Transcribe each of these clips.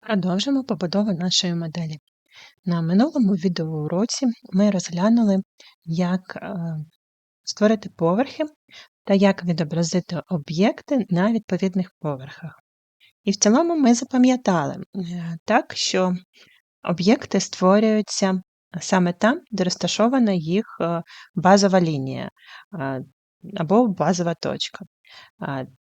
Продовжимо побудову нашої моделі. На минулому відеоуроці ми розглянули, як е, створити поверхи та як відобразити об'єкти на відповідних поверхах. І в цілому ми запам'ятали, е, так, що об'єкти створюються саме там, де розташована їх е, базова лінія або базова точка.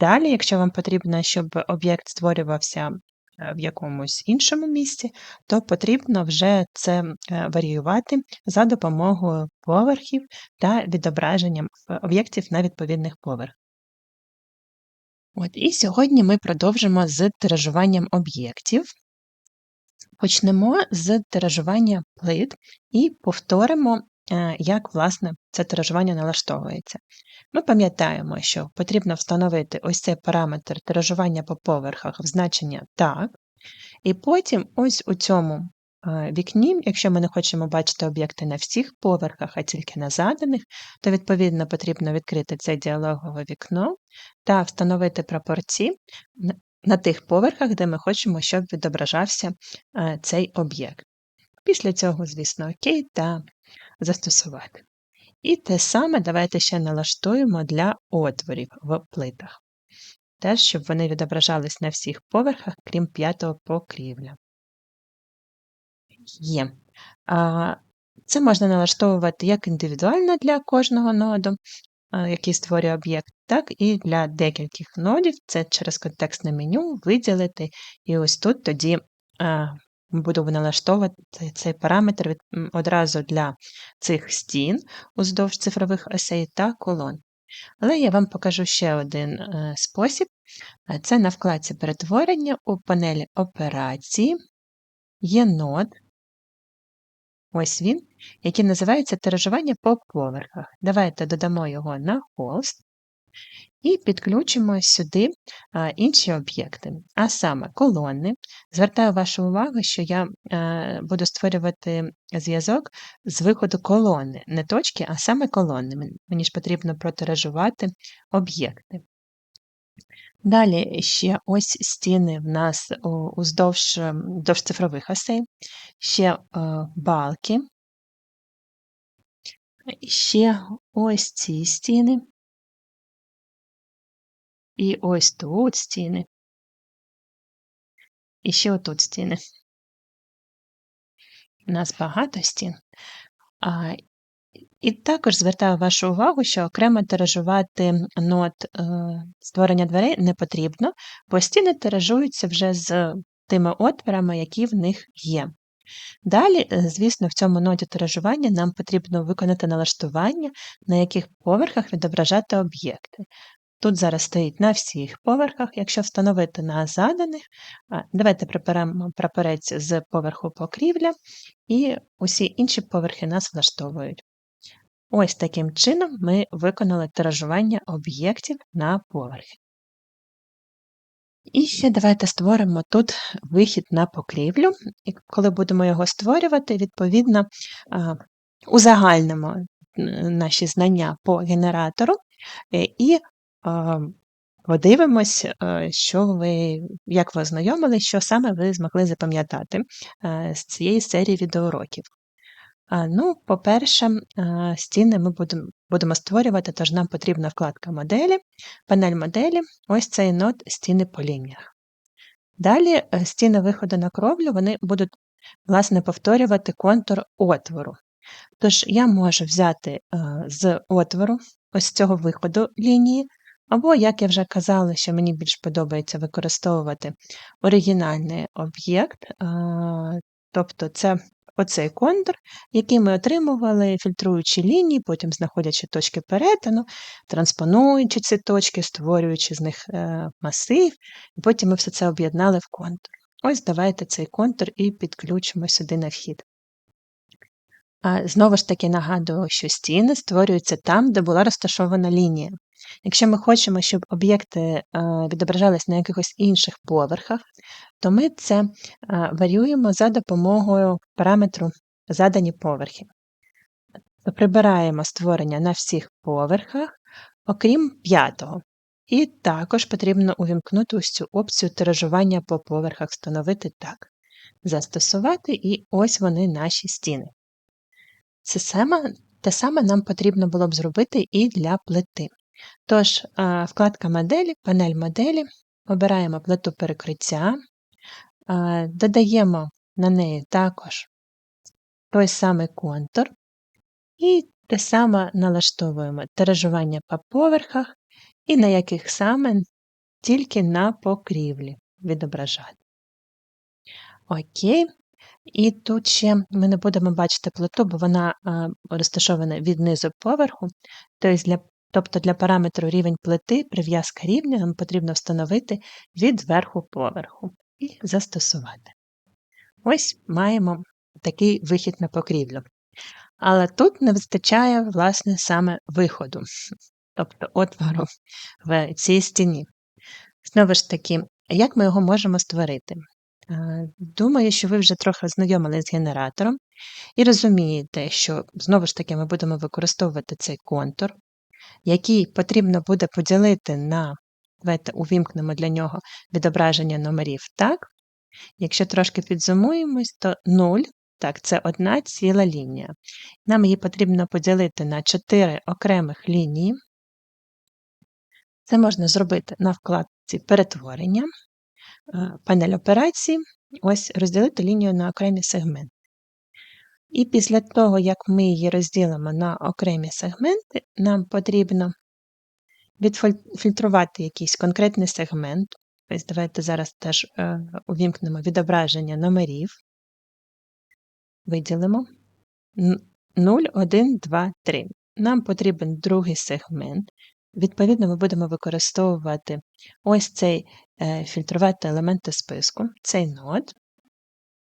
Далі, якщо вам потрібно, щоб об'єкт створювався в якомусь іншому місці, то потрібно вже це е, варіювати за допомогою поверхів та відображенням об'єктів на відповідних поверхах. От, І сьогодні ми продовжимо з тиражуванням об'єктів. Почнемо з тиражування плит і повторимо, е, як власне це тиражування налаштовується. Ми пам'ятаємо, що потрібно встановити ось цей параметр тиражування по поверхах в значення так. І потім ось у цьому е, вікні, якщо ми не хочемо бачити об'єкти на всіх поверхах, а тільки на заданих, то відповідно потрібно відкрити це діалогове вікно та встановити прапорці на тих поверхах, де ми хочемо, щоб відображався е, цей об'єкт. Після цього, звісно, окей, та застосувати. І те саме давайте ще налаштуємо для отворів в плитах. Теж, щоб вони відображались на всіх поверхах, крім п'ятого покрівля. Є. Це можна налаштовувати як індивідуально для кожного ноду, який створює об'єкт, так і для декількох нодів. Це через контекстне меню виділити. І ось тут тоді буду налаштовувати цей параметр одразу для цих стін уздовж цифрових осей та колон. Але я вам покажу ще один е, спосіб. Це на вкладці перетворення у панелі операції є нод, ось він, який називається тиражування по поверхах. Давайте додамо його на холст і підключимо сюди інші об'єкти, а саме колони. Звертаю вашу увагу, що я е, буду створювати зв'язок з виходу колони, не точки, а саме колони. Мені ж потрібно протиражувати об'єкти. Далі ще ось стіни в нас уздовж, уздовж цифрових осей, ще е, балки, ще ось ці стіни. І ось тут стіни. І ще отут стіни. У нас багато стін. А, І також звертаю вашу увагу, що окремо тиражувати нот е, створення дверей не потрібно, бо стіни тиражуються вже з тими отворами, які в них є. Далі, е, звісно, в цьому ноді тиражування нам потрібно виконати налаштування, на яких поверхах відображати об'єкти. Тут зараз стоїть на всіх поверхах. Якщо встановити на заданих, давайте приберемо прапорець з поверху покрівля, і усі інші поверхи нас влаштовують. Ось таким чином ми виконали тиражування об'єктів на поверхи. І ще давайте створимо тут вихід на покрівлю, і коли будемо його створювати, відповідно узагальнимо наші знання по генератору е, і Подивимось, е, що ви, як ви ознайомились, що саме ви змогли запам'ятати е, з цієї серії відеоуроків. Ну, По-перше, е, стіни ми будемо створювати, тож нам потрібна вкладка моделі, панель моделі, ось цей нод стіни по лініях. Далі стіни виходу на кровлю вони будуть власне, повторювати контур отвору. Тож я можу взяти з отвору, ось цього виходу лінії, або, як я вже казала, що мені більш подобається використовувати оригінальний об'єкт, тобто це оцей контур, який ми отримували, фільтруючи лінії, потім знаходячи точки перетину, транспонуючи ці точки, створюючи з них е, масив, і потім ми все це об'єднали в контур. Ось давайте цей контур і підключимо сюди на вхід. Знову ж таки нагадую, що стіни створюються там, де була розташована лінія. Якщо ми хочемо, щоб об'єкти е, відображались на якихось інших поверхах, то ми це е, варіюємо за допомогою параметру задані поверхи. Прибираємо створення на всіх поверхах, окрім п'ятого. І також потрібно увімкнути ось цю опцію тиражування по поверхах, встановити так. Застосувати, і ось вони наші стіни. Це саме, те саме нам потрібно було б зробити і для плити. Тож, вкладка моделі, панель моделі, обираємо плиту перекриття, додаємо на неї також той самий контур, і те саме налаштовуємо тиражування по поверхах і на яких саме тільки на покрівлі відображати. Окей. І тут ще ми не будемо бачити плиту, бо вона розташована від низу поверху. Тобто для, тобто для параметру рівень плити прив'язка рівня нам потрібно встановити від верху поверху і застосувати. Ось маємо такий вихід на покрівлю. Але тут не вистачає, власне, саме виходу, тобто отвору в цій стіні. Знову ж таки, як ми його можемо створити? Думаю, що ви вже трохи знайомились з генератором і розумієте, що знову ж таки ми будемо використовувати цей контур, який потрібно буде поділити на, давайте увімкнемо для нього відображення номерів так. Якщо трошки підзумуємось, то 0 так, це одна ціла лінія. Нам її потрібно поділити на 4 окремих лінії. Це можна зробити на вкладці перетворення. Е, панель операцій, ось розділити лінію на окремі сегменти. І після того, як ми її розділимо на окремі сегменти, нам потрібно відфільтрувати якийсь конкретний сегмент. Ось Давайте зараз теж е, увімкнемо відображення номерів. Виділимо 0, 1, 2, 3. Нам потрібен другий сегмент. Відповідно, ми будемо використовувати ось цей е, фільтрувати елементи списку, цей нод.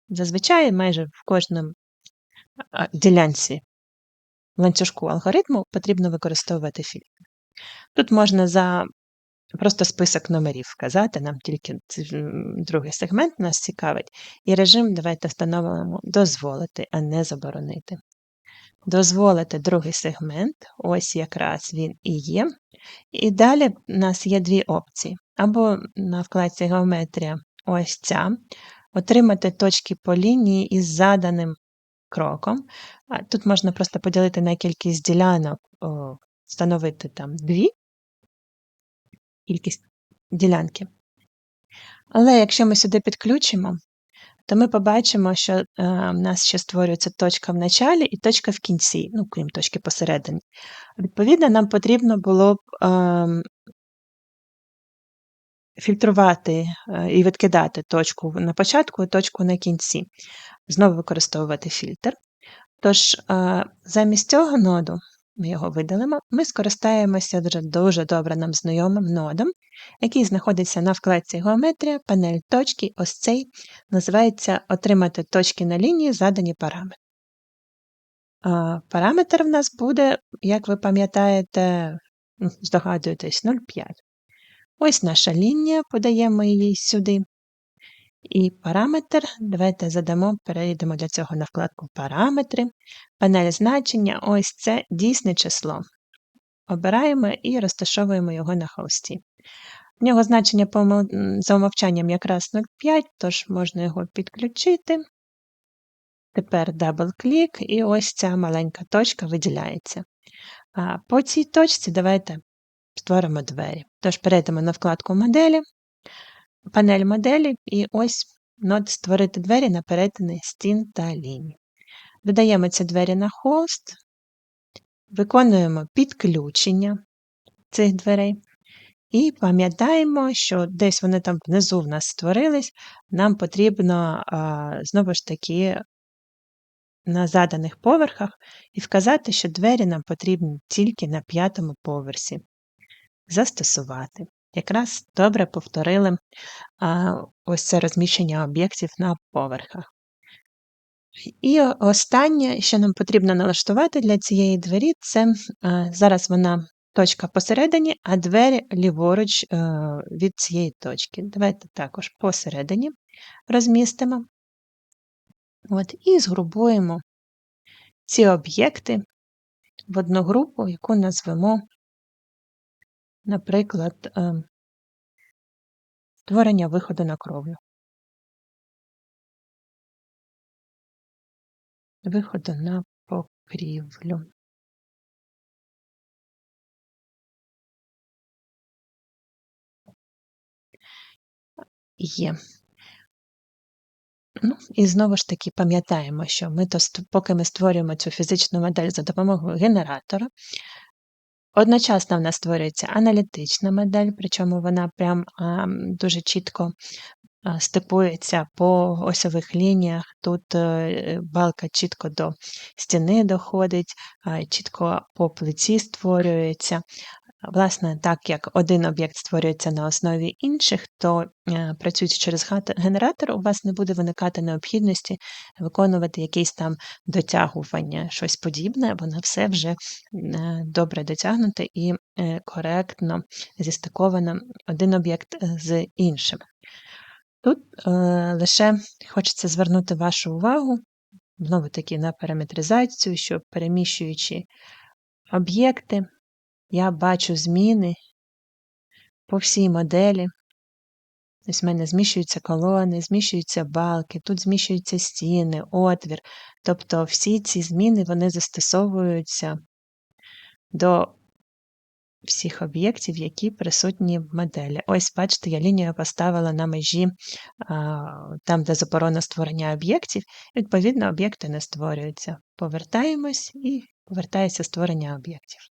Зазвичай майже в кожному ділянці ланцюжку алгоритму потрібно використовувати фільтр. Тут можна за просто список номерів вказати, нам тільки другий сегмент нас цікавить, і режим давайте встановимо дозволити, а не заборонити. Дозволити другий сегмент, ось якраз він і є. І далі в нас є дві опції. Або на вкладці геометрія ось ця. Отримати точки по лінії із заданим кроком. Тут можна просто поділити на кількість ділянок, встановити там дві, кількість ділянки. Але якщо ми сюди підключимо, то ми побачимо, що е, в нас ще створюється точка в началі і точка в кінці, ну, крім точки посередині. Відповідно, нам потрібно було б е, фільтрувати е, і відкидати точку на початку і точку на кінці, знову використовувати фільтр. Тож, е, замість цього ноду ми його видалимо, ми скористаємося дуже, дуже добре нам знайомим нодом, який знаходиться на вкладці Геометрія, панель точки, ось цей називається Отримати точки на лінії задані параметри. Параметр в нас буде, як ви пам'ятаєте, здогадуєтесь, 0,5. Ось наша лінія, подаємо її сюди. І параметр, давайте задамо, перейдемо для цього на вкладку Параметри. Панель значення ось це дійсне число. Обираємо і розташовуємо його на холсті. В нього значення за умовчанням якраз 0,5, тож можна його підключити. Тепер дабл-клік, і ось ця маленька точка виділяється. А По цій точці давайте створимо двері. Тож перейдемо на вкладку моделі, панель моделі, і ось нод створити двері на перетини стін та ліній. Додаємо ці двері на холст, виконуємо підключення цих дверей. І пам'ятаємо, що десь вони там внизу в нас створились, нам потрібно знову ж таки на заданих поверхах і вказати, що двері нам потрібні тільки на п'ятому поверсі. Застосувати. Якраз добре повторили а, ось це розміщення об'єктів на поверхах. І останнє, що нам потрібно налаштувати для цієї двері, це а, зараз вона точка посередині, а двері ліворуч а, від цієї точки. Давайте також посередині розмістимо. От, І згрупуємо ці об'єкти в одну групу, яку назвемо наприклад, створення виходу на кровлю. Виходу на покрівлю. Є. Ну, і знову ж таки пам'ятаємо, що ми то поки ми створюємо цю фізичну модель за допомогою генератора, одночасно в нас створюється аналітична модель, причому вона прям дуже чітко а, стипується по осьових лініях. Тут е, балка чітко до стіни доходить, чітко по плиці створюється. Власне, так як один об'єкт створюється на основі інших, то е, працюючи через генератор, у вас не буде виникати необхідності виконувати якісь там дотягування, щось подібне, воно все вже е, добре дотягнуте і е, коректно зістиковано один об'єкт з іншим. Тут лише хочеться звернути вашу увагу, знову таки, на параметризацію, що переміщуючи об'єкти, я бачу зміни по всій моделі. Ось в мене зміщуються колони, зміщуються балки, тут зміщуються стіни, отвір. Тобто всі ці зміни вони застосовуються до всіх об'єктів, які присутні в моделі. Ось, бачите, я лінію поставила на межі там, де заборона створення об'єктів, відповідно, об'єкти не створюються. Повертаємось і повертається створення об'єктів.